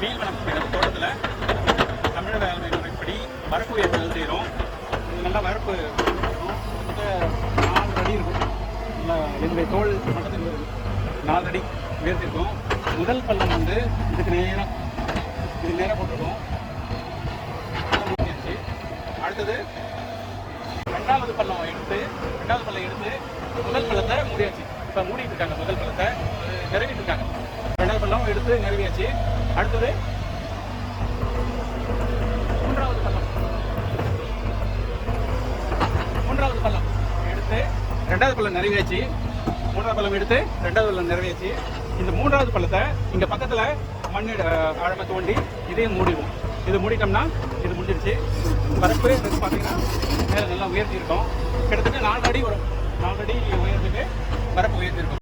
மீன் வளர்ப்பு நம்ம தோட்டத்தில் தமிழக வேளாண்மை முறைப்படி வரப்பு ஏற்பாடு செய்கிறோம் நல்லா வரப்பு நாலு அடி இருக்கும். என்னுடைய தோல் மட்டத்தில் நாலடி அடி முதல் பள்ளம் வந்து இதுக்கு நேரம் இது நேரம் போட்டிருக்கோம். அடுத்தது ரெண்டாவது பள்ளம் எடுத்து ரெண்டாவது பள்ளம் எடுத்து முதல் பள்ளத்தை மூடியாச்சு. இப்போ மூடிட்டு இருக்காங்க முதல் பள்ளத்தை. நிறவிட்டு இருக்காங்க. ரெண்டாவது பள்ளம் எடுத்து நிறவியாச்சு. அடுத்தது. மூன்றாவது பள்ளம் மூன்றாவது பள்ளம் எடுத்து ரெண்டாவது பள்ளம் நிறைவேற்றி மூன்றாவது பள்ளம் எடுத்து ரெண்டாவது பள்ளம் நிறைவேற்றி இந்த மூன்றாவது பள்ளத்தை இங்கே பக்கத்தில் மண் ஆழமை தோண்டி இதையும் மூடிடுவோம். இது மூடிட்டோம்னா இது முடிஞ்சிருச்சு. பரப்பு இது பார்த்தீங்கன்னா மேலே நல்லா உயர்த்தி இருக்கோம் கிட்டத்தட்ட நாலு அடி வரும். நாலு அடி உயர்ந்துட்டு பரப்பு உயர்த்தி இருக்கும்